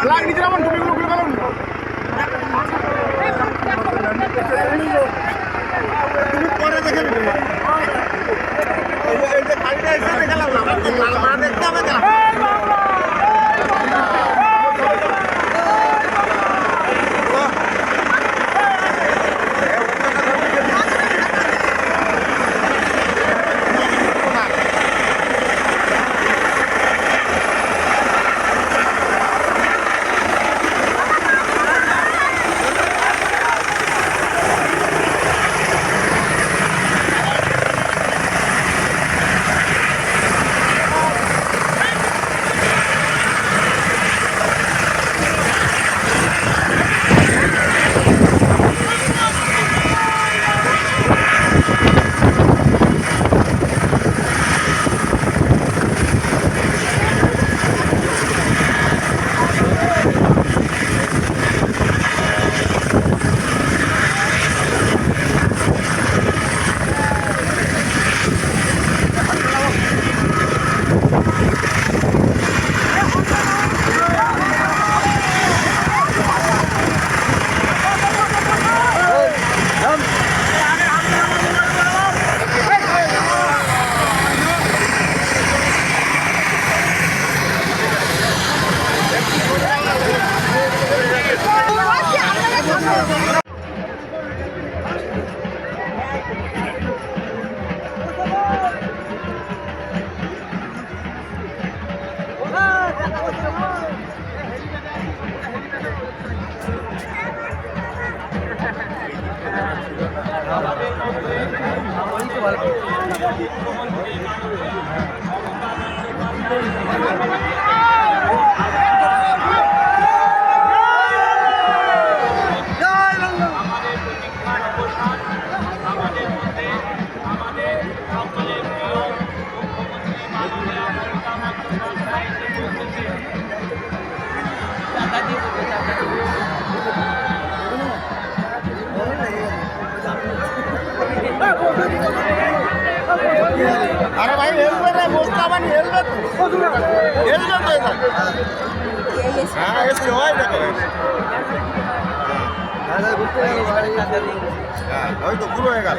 Flag নিচে নামান তুমি সামান হেলমেট? হেলমেট হয়ে থাকে হ্যাঁ এসছে হয় হয়ে গেল।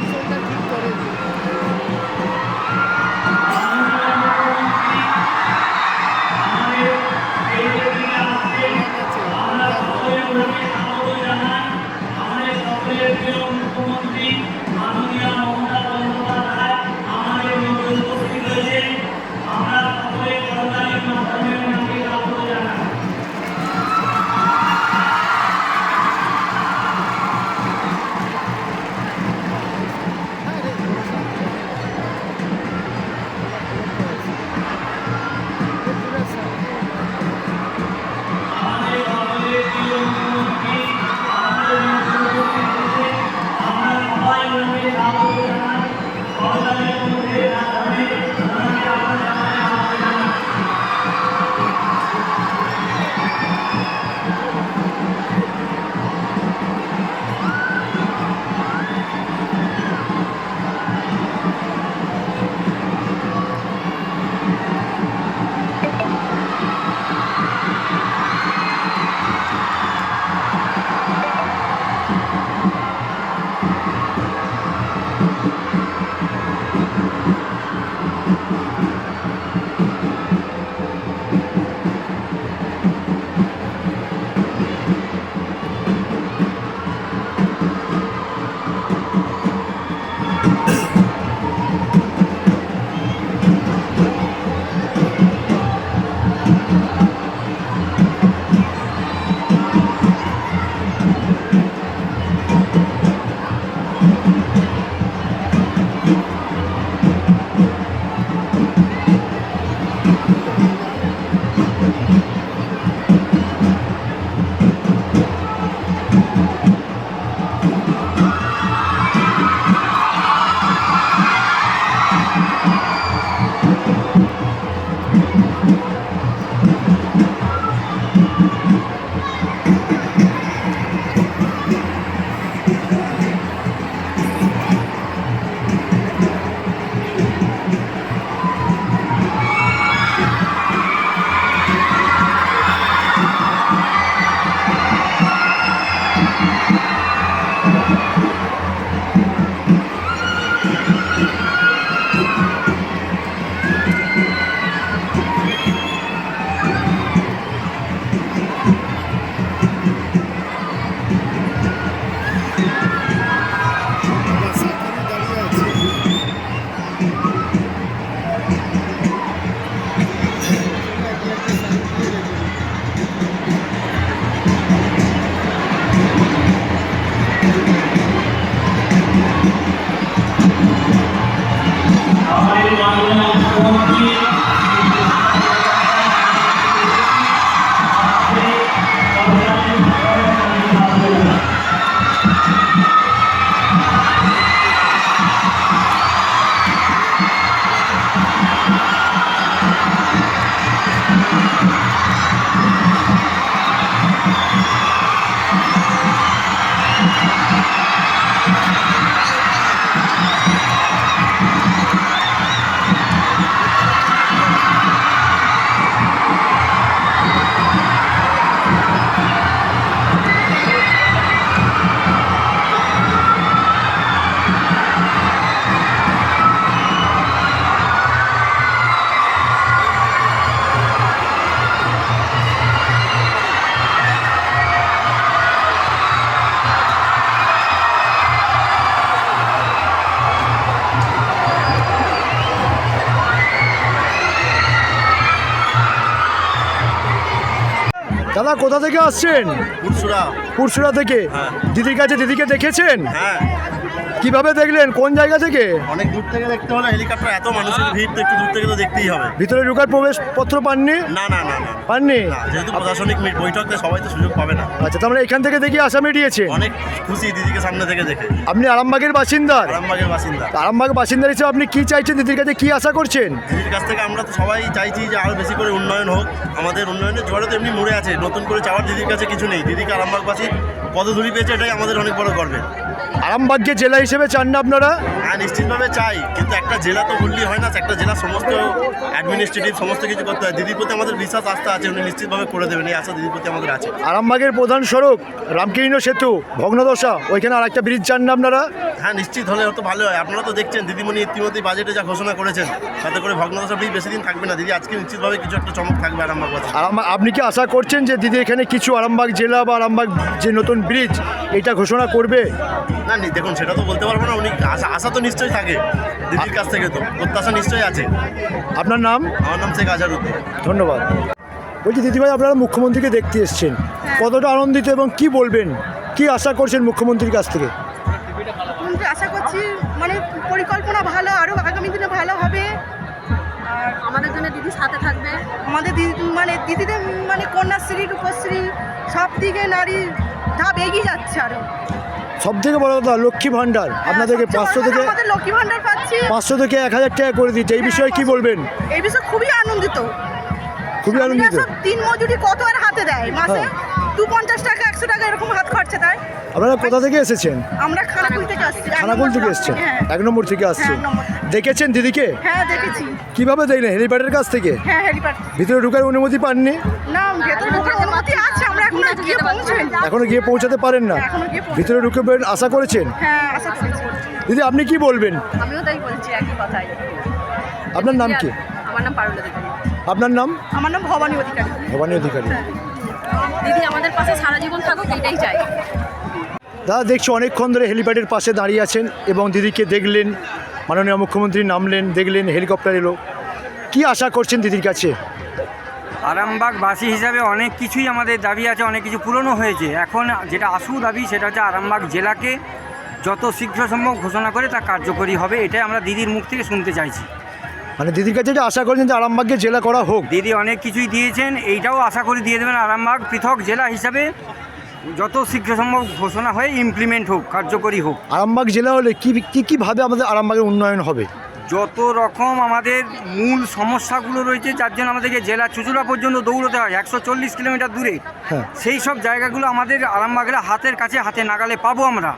Sonunda দাদা কোথা থেকে আসছেন? পুরসুরা পুরসুরা থেকে? হ্যাঁ। দিদির কাছে দিদিকে দেখেছেন? হ্যাঁ। কীভাবে দেখলেন? কোন জায়গা থেকে? অনেক দূর থেকে দেখতে হলে হেলিকপ্টার এত মানুষের ভিড় তো একটু দূর থেকে তো দেখতেই হবে। ভিতরে ঢোকার প্রবেশপত্র পাননি? না না না না। পাননি? না যেহেতু প্রশাসনিক মি- বৈঠকে সবাই তো সুযোগ পাবে না। আচ্ছা তার মানে এখান থেকে দেখি আসামে দিয়েছে? অনেক খুশি দিদিকে সামনে থেকে দেখে। আপনি আরামবাগের বাসিন্দা আরামবাগের বাসিন্দা। আরামবাগ বাসিন্দা হিসেবে আপনি কি চাইছেন? দিদির কাছে কি আশা করছেন? দিদির কাছ থেকে আমরা তো সবাই চাইছি যে আরও বেশি করে উন্নয়ন হোক। আমাদের উন্নয়নের জোয়ারে তো এমনি মরে আছে। নতুন করে চাওয়ার দিদির কাছে কিছু নেই। দিদিকে আরামবাগবাসী পদধূলি পেয়েছে এটাই আমাদের অনেক বড় গর্বের। আরামবাগকে জেলা হিসেবে চান না আপনারা? হ্যাঁ নিশ্চিতভাবে চাই কিন্তু একটা জেলা তো বললেই হয় না একটা জেলা সমস্ত অ্যাডমিনিস্ট্রেটিভ সমস্ত কিছু করতে হয়। দিদির প্রতি আমাদের বিশ্বাস আস্থা আছে উনি নিশ্চিতভাবে করে দেবেন এই আশা দিদির প্রতি আমাদের আছে। আরামবাগের প্রধান সড়ক রামকৃষ্ণ সেতু ভগ্নদশা ওইখানে আর একটা ব্রিজ চান না আপনারা? হ্যাঁ নিশ্চিত হলে হয়তো ভালো হয়। আপনারা তো দেখছেন দিদিমণি ইতিমধ্যেই বাজেটে যা ঘোষণা করেছেন তাতে করে ভগ্নদশা ব্রিজ বেশি দিন থাকবে না। দিদি আজকে নিশ্চিতভাবে কিছু একটা চমক থাকবে আরামবাগ আপনি কি আশা করছেন যে দিদি এখানে কিছু আরামবাগ জেলা বা আরামবাগ যে নতুন ব্রিজ এটা ঘোষণা করবে? না নি দেখুন সেটা তো বলতে পারব না উনি আশা আশা তো নিশ্চয়ই থাকে দিদির কাছ থেকে তো প্রত্যাশা নিশ্চয়ই আছে। আপনার নাম? আমার নাম শেখ আজারুদ্দিন ধন্যবাদ। বলছি দিদিভাই আপনারা মুখ্যমন্ত্রীকে দেখতে এসছেন। কতটা আনন্দিত এবং কি বলবেন? কি আশা করছেন মুখ্যমন্ত্রীর কাছ থেকে? আশা করছি মানে পরিকল্পনা ভালো আরও আগামী দিনে ভালো হবে। আর আমাদের জন্য দিদি সাথে থাকবে। আমাদের দিদি মানে দিদিদের মানে কন্যাশ্রী রূপশ্রী সব দিকে নারী ধাপ এগিয়ে যাচ্ছে আরও। সব থেকে বড় কথা লক্ষ্মী ভাণ্ডার। আপনাদেরকে হ্যাঁ, পাঁচশো থেকে লক্ষ্মী ভান্ডার পাচ্ছি। পাঁচশো থেকে এক হাজার টাকা করে দিচ্ছে। এই বিষয়ে কি বলবেন? এই বিষয়ে খুবই আনন্দিত। খুবই আনন্দিত? দিন মজুরি কত আর হাতে দেয়? মাসে হ্যাঁ। দু পঞ্চাশ টাকা একশো টাকা এরকম হাত খরচা দেয়। আপনারা কোথা থেকে এসেছেন? আমরা খানাকুল থেকে আসছি। খানাকুল থেকে এসেছেন? হ্যাঁ। এক নম্বর থেকে থেকে। দেখেছেন দিদিকে? হ্যাঁ দেখেছি। কীভাবে দেখলেন হেলিপ্যাডের কাছ থেকে? হ্যাঁ হেলিপ্যাড। ভিতরে ঢোকার অনুমতি পাননি? না ভেতরে ঢোকার এখন গিয়ে এখনও গিয়ে পৌঁছাতে পারেন না। ভিতরে ঢুকবেন আশা করেছেন? হ্যাঁ দিদি আপনি কি বলবেন? আমিও তাই বলছি একই কথাই। আপনার নাম কি? আমার নাম পারুলা আপনার নাম? আমার নাম ভবানী অধিকারী। ভবানী অধিকারী। দিদি আমাদের পাশে সারা জীবন থাকুক এটাই চাই। দাদা দেখছি অনেকক্ষণ ধরে হেলিপ্যাডের পাশে দাঁড়িয়ে আছেন এবং দিদিকে দেখলেন মাননীয় মুখ্যমন্ত্রী নামলেন দেখলেন হেলিকপ্টার এলো। কি আশা করছেন দিদির কাছে? আরামবাগবাসী হিসাবে অনেক কিছুই আমাদের দাবি আছে অনেক কিছু পূরণও হয়েছে। এখন যেটা আসু দাবি সেটা হচ্ছে আরামবাগ জেলাকে যত শীঘ্র সম্ভব ঘোষণা করে তা কার্যকরী হবে এটাই আমরা দিদির মুখ থেকে শুনতে চাইছি। মানে দিদির কাছে যে আশা করছেন যে আরামবাগকে জেলা করা হোক। দিদি অনেক কিছুই দিয়েছেন এইটাও আশা করি দিয়ে দেবেন। আরামবাগ পৃথক জেলা হিসাবে যত শীঘ্র সম্ভব ঘোষণা হয়ে ইমপ্লিমেন্ট হোক কার্যকরী হোক। আরামবাগ জেলা হলে কী কী কীভাবে আমাদের আরামবাগের উন্নয়ন হবে? যত রকম আমাদের মূল সমস্যাগুলো রয়েছে যার জন্য আমাদেরকে জেলা চুচুড়া পর্যন্ত দৌড়তে হয় একশো চল্লিশ কিলোমিটার দূরে হ্যাঁ। সেই সব জায়গাগুলো আমাদের আরামবাগের হাতের কাছে হাতে নাগালে পাবো আমরা।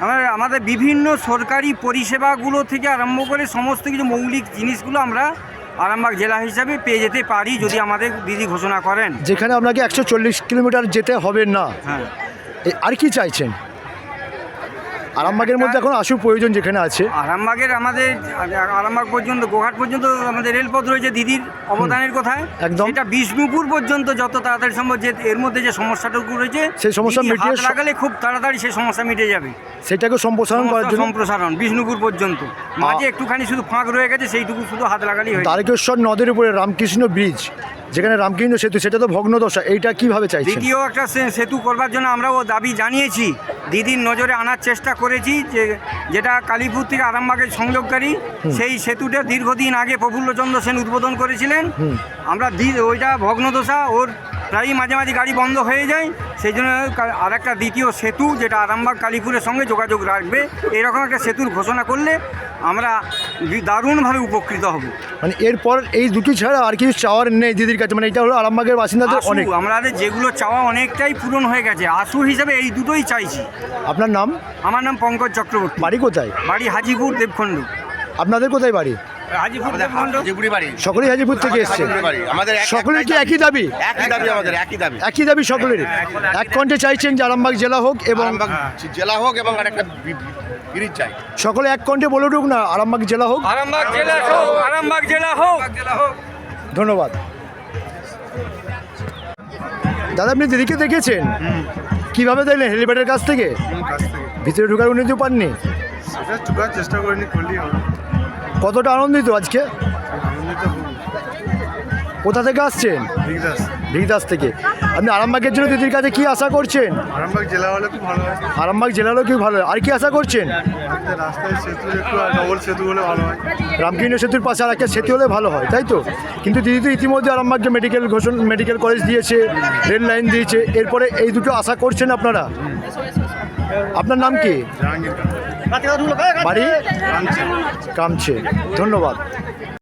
আমরা আমাদের বিভিন্ন সরকারি পরিষেবাগুলো থেকে আরম্ভ করে সমস্ত কিছু মৌলিক জিনিসগুলো আমরা আরামবাগ জেলা হিসাবে পেয়ে যেতে পারি যদি আমাদের দিদি ঘোষণা করেন। যেখানে আপনাকে একশো চল্লিশ কিলোমিটার যেতে হবে না। হ্যাঁ। আর কি চাইছেন? আরামবাগের মধ্যে এখন আশু প্রয়োজন যেখানে আছে। আরামবাগের আমাদের আরামবাগ পর্যন্ত গোঘাট পর্যন্ত আমাদের রেলপথ রয়েছে দিদির অবদানের কথায়। একদম। এটা বিষ্ণুপুর পর্যন্ত যত তাড়াতাড়ি সম্ভব যে এর মধ্যে যে সমস্যাটুকু রয়েছে সেই সমস্যা মিটিয়ে লাগালে খুব তাড়াতাড়ি সেই সমস্যা মিটে যাবে। সেটাকে সম্প্রসারণ করার জন্য সম্প্রসারণ বিষ্ণুপুর পর্যন্ত। মাঝে একটুখানি শুধু ফাঁক রয়ে গেছে সেইটুকু শুধু হাত লাগালেই হয়ে। তারকেশ্বর নদের উপরে রামকৃষ্ণ ব্রিজ। যেখানে রামকৃষ্ণ সেতু সেটা তো ভগ্নদশা। এইটা কীভাবে চাই দ্বিতীয় একটা সেতু করবার জন্য আমরাও দাবি জানিয়েছি। দিদির নজরে আনার চেষ্টা করেছি যে যেটা কালীপুর থেকে আরামবাগের সংযোগকারী সেই সেতুটা দীর্ঘদিন আগে প্রফুল্লচন্দ্র সেন উদ্বোধন করেছিলেন। আমরা ওইটা ভগ্নদশা ওর প্রায়ই মাঝে মাঝে গাড়ি বন্ধ হয়ে যায়। সেই জন্য আর একটা দ্বিতীয় সেতু যেটা আরামবাগ কালীপুরের সঙ্গে যোগাযোগ রাখবে এরকম একটা সেতুর ঘোষণা করলে আমরা দারুণভাবে উপকৃত হব। মানে এরপর এই দুটি ছাড়া আর কিছু চাওয়ার নেই দিদির কাছে মানে এটা হলো আরামবাগের বাসিন্দাদের অনেক। আমাদের যেগুলো চাওয়া অনেকটাই পূরণ হয়ে গেছে। আশু হিসাবে এই দুটোই চাইছি। আপনার নাম? আমার নাম পঙ্কজ চক্রবর্তী। বাড়ি কোথায়? বাড়ি হাজিপুর দেবখণ্ড। আপনাদের কোথায় বাড়ি? সকলেই হাজিপুর থেকে এক- সকলের কি একই দাবি? একই দাবি আমাদের একই দাবি। একই দাবি সকলের এক কণ্ঠে চাইছেন যে আরামবাগ জেলা হোক এবং জেলা হোক এবং আর ব্রিজ চাই। সকলে এক কণ্ঠে বলে উঠুক না আরামবাগ জেলা হোক। আরামবাগ জেলা হোক আরামবাগ জেলা হোক। ধন্যবাদ। দাদা আপনি দিদিকে দেখেছেন? কীভাবে দেখলেন হেলিপ্যাডের কাছ থেকে? ভিতরে ঢোকার অনুমতি পাননি? চেষ্টা করিনি করলেই হবে। কতটা আনন্দিত আজকে? কোথা থেকে আসছেন? ভিগদাস। থেকে। আপনি আরামবাগের জন্য দিদির কাছে কি আশা করছেন? আরামবাগ জেলা হলে খুব ভালো হয়। আরামবাগ জেলারও কি ভালো হয়? আর কি আশা করছেন? রাস্তায় সেতু একটু ডবল সেতু হলে ভালো হয়। রামকৃষ্ণ সেতুর পাশে আর একটা সেতু হলে ভালো হয় তাই তো? কিন্তু দিদি তো ইতিমধ্যে আরামবাগকে মেডিকেল ঘোষণা মেডিকেল কলেজ দিয়েছে রেল লাইন দিয়েছে। এরপরে এই দুটো আশা করছেন আপনারা? আপনার নাম কি? জাহাঙ্গীর বাড়ি? কামছে। ধন্যবাদ।